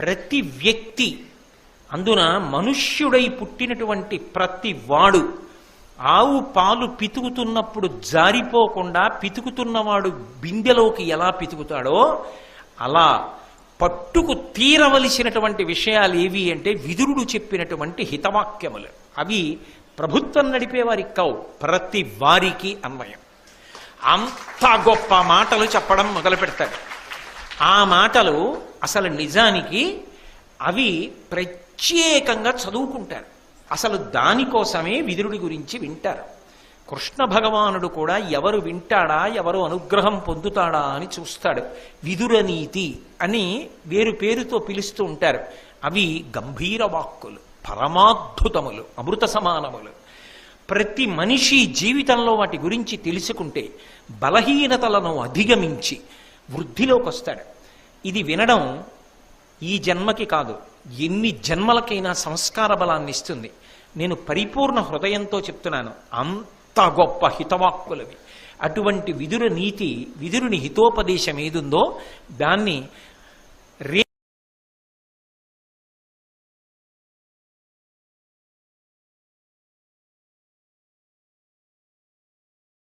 ప్రతి వ్యక్తి అందున మనుష్యుడై పుట్టినటువంటి ప్రతి వాడు ఆవు పాలు పితుకుతున్నప్పుడు జారిపోకుండా పితుకుతున్నవాడు బిందెలోకి ఎలా పితుకుతాడో అలా పట్టుకు తీరవలసినటువంటి విషయాలు ఏవి అంటే విదురుడు చెప్పినటువంటి హితవాక్యములు. అవి ప్రభుత్వం నడిపే వారికి కావు ప్రతి వారికి అన్వయం. అంత గొప్ప మాటలు చెప్పడం మొదలు పెడతాడు ఆ మాటలు అసలు నిజానికి అవి ప్రత్యేకంగా చదువుకుంటారు. అసలు దానికోసమే విదురుడి గురించి వింటారు. కృష్ణ భగవానుడు కూడా ఎవరు వింటాడా ఎవరు అనుగ్రహం పొందుతాడా అని చూస్తాడు. విదురనీతి అని వేరు పేరుతో పిలుస్తూ ఉంటారు. అవి గంభీర వాక్కులు పరమాద్భుతములు అమృత సమానములు. ప్రతి మనిషి జీవితంలో వాటి గురించి తెలుసుకుంటే బలహీనతలను అధిగమించి వృద్ధిలోకి వస్తాడు ఇది వినడం ఈ జన్మకి కాదు ఎన్ని జన్మలకైనా సంస్కార బలాన్ని ఇస్తుంది. నేను పరిపూర్ణ హృదయంతో చెప్తున్నాను అంత గొప్ప హితవాక్కులవి. అటువంటి విదుర నీతి విదురుని హితోపదేశం ఏదుందో దాన్ని